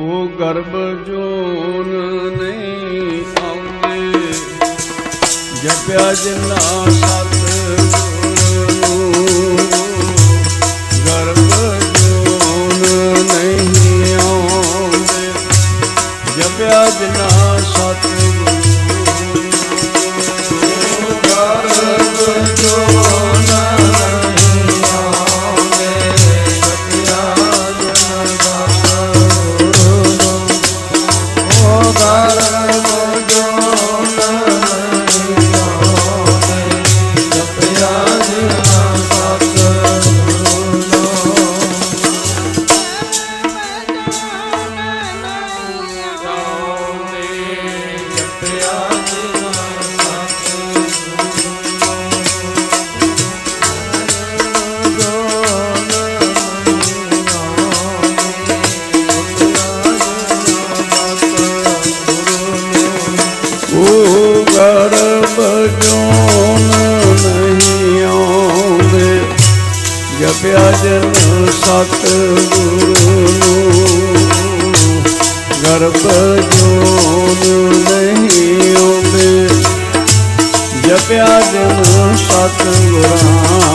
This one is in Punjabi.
ਉਹ ਗਰਭ ਜੋਨ ਨਹੀਂ ਆਉਂਦੇ ਜਪਿਆ ਜਿਨਾ ਸਤ ਗਰਭ ਜੋਨ ਜਪਿਆ ਜਨ ਸਤ ਗੁਰੂ ਨੂੰ ਗਰਭ ਜੋਨ સતરામ